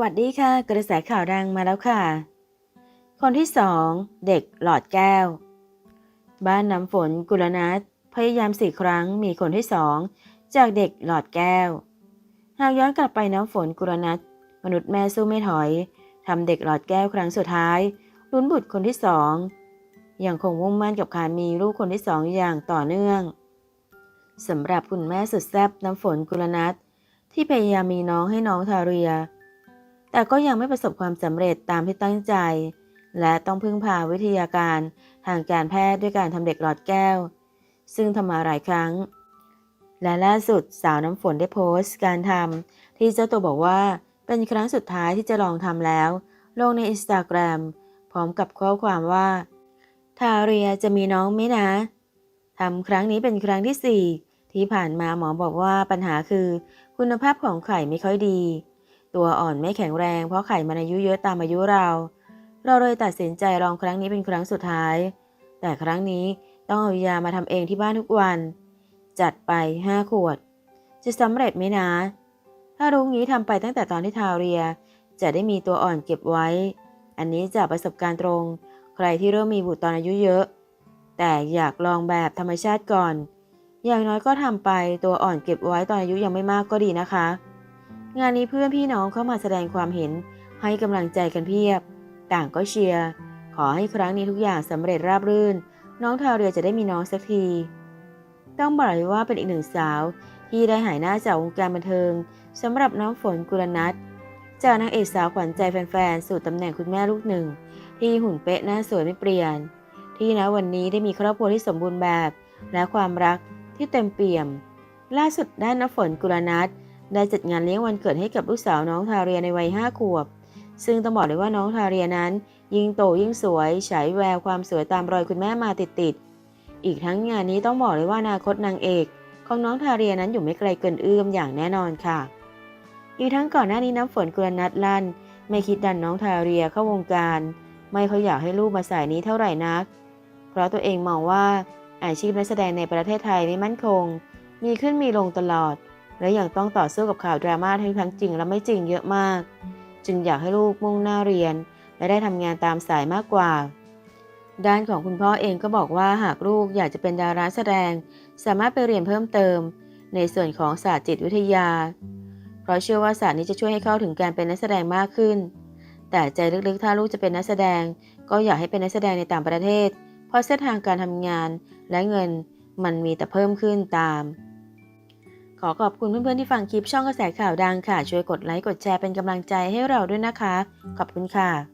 วัสดีค่ะ กระแสข่าวดังมาแล้วค่ะ คนที่สองเด็กหลอดแก้ว บ้านน้ำฝนกุลนัทพยายามสี่ครั้งมีคนที่สองจากเด็กหลอดแก้ว หากย้อนกลับไปน้ำฝนกุลนัทมนุษย์แม่สู้ไม่ถอยทำเด็กหลอดแก้วครั้งสุดท้ายลุ้นบุตรคนที่สองยังคงมุ่งมั่นกับการมีลูกคนที่สองอย่างต่อเนื่องสำหรับคุณแม่สุดแซ่บน้ำฝนกุลนัทที่พยายามมีน้องให้น้องทาเรีย แต่ก็ยังไม่ประสบความสำเร็จตามที่ตั้งใจ และต้องพึ่งพาวิทยาการทางการแพทย์ด้วยการทำเด็กหลอดแก้ว ซึ่งทำมาหลายครั้ง และล่าสุดสาวน้ำฝนได้โพสต์การทำที่เจ้าตัวบอกว่าเป็นครั้งสุดท้ายที่จะลองทำแล้ว ลงในอินสตาแกรมพร้อมกับข้อความว่า ทาเรียจะมีน้องไหมนะทำครั้งนี้เป็นครั้งที่สี่ที่ผ่านมาหมอบอกว่าปัญหาคือ คุณภาพของไข่ไม่ค่อยดี ตัวอ่อนไม่แข็งแรง เพราะไข่มันอายุเยอะตามอายุเรา เราเลยตัดสินใจลองครั้งนี้เป็นครั้งสุดท้าย แต่ครั้งนี้ต้องเอายามาทำเองที่บ้านทุกวัน จัดไปห้าขวด จะสำเร็จไหมนะ ถ้ารู้งี้ทำไปตั้งแต่ตอนที่ทาเรีย จะได้มีตัวอ่อนเก็บไว้ อันนี้จากประสบการณ์ตรง ใครที่เริ่มมีบุตรตอนอายุเยอะ แต่อยากลองแบบธรรมชาติก่อน อย่างน้อยก็ทำไปตัวอ่อนเก็บไว้ตอนอายุยังไม่มากก็ดีนะคะ งานนี้เพื่อนพี่น้องเข้ามาแสดงความเห็นให้กำลังใจกันเพียบ ต่างก็เชียร์ ขอให้ครั้งนี้ทุกอย่างสำเร็จราบรื่น น้องทาเรียจะได้มีน้องสักที ต้องบอกเลยว่าเป็นอีกหนึ่งสาว ที่ได้หายหน้าจากวงการบันเทิงสำหรับน้องฝนกุลนัทจากนางเอกสาวขวัญใจแฟนๆ สู่ตำแหน่งคุณแม่ลูกหนึ่ง ที่หุ่นเป๊ะหน้าสวยไม่เปลี่ยน ที่ณวันนี้ได้มีครอบครัวที่สมบูรณ์แบบ และความรักที่เต็มเปี่ยม ล่าสุดด้านน้ำฝนกุลนัท ได้จัดงานเลี้ยงวันเกิดให้กับลูกสาวน้องทาเรียในวัยห้าขวบ ซึ่งต้องบอกเลยว่าน้องทาเรียนั้น ยิ่งโตยิ่งสวยฉายแววความสวยตามรอยคุณแม่มาติดๆ อีกทั้งงานนี้ต้องบอกเลยว่าอนาคตนางเอกของน้องทาเรียนั้นอยู่ไม่ไกลเกินเอื้อมอย่างแน่นอนค่ะ อีกทั้งก่อนหน้านี้น้ำฝนกุลนัทลั่น ไม่คิดดันน้องทาเรียเข้าวงการ ไม่เขาอยากให้ลูกมาสายนี้เท่าไหร่นัก เพราะตัวเองมองว่าอาชีพนักแสดงในประเทศไทยไม่มั่นคง มีขึ้นมีลงตลอด และยังต้องต่อสู้กับข่าวดราม่าทั้งทั้งจริงและไม่จริงเยอะมาก จึงอยากให้ลูกมุ่งหน้าเรียน และได้ทำงานตามสายมากกว่า ด้านของคุณพ่อเองก็บอกว่าหากลูกอยากจะเป็นดาราแสดง สามารถไปเรียนเพิ่มเติม ในส่วนของศาสตร์จิตวิทยา เพราะเชื่อว่าศาสตร์นี้จะช่วยให้เข้าถึงการเป็นนักแสดงมากขึ้น แต่ใจลึกๆ ถ้าลูกจะเป็นนักแสดง ก็อยากให้เป็นนักแสดงในต่างประเทศ เพราะเส้นทางการทำงานและเงินมันมีแต่เพิ่มขึ้นตาม อขอบคุณเพื่อนๆที่ฟังคลิปช่องกระแสข่าวดังค่ะ ช่วยกดไลค์กดแชร์เป็นกำลังใจให้เราด้วยนะคะ ขอบคุณค่ะ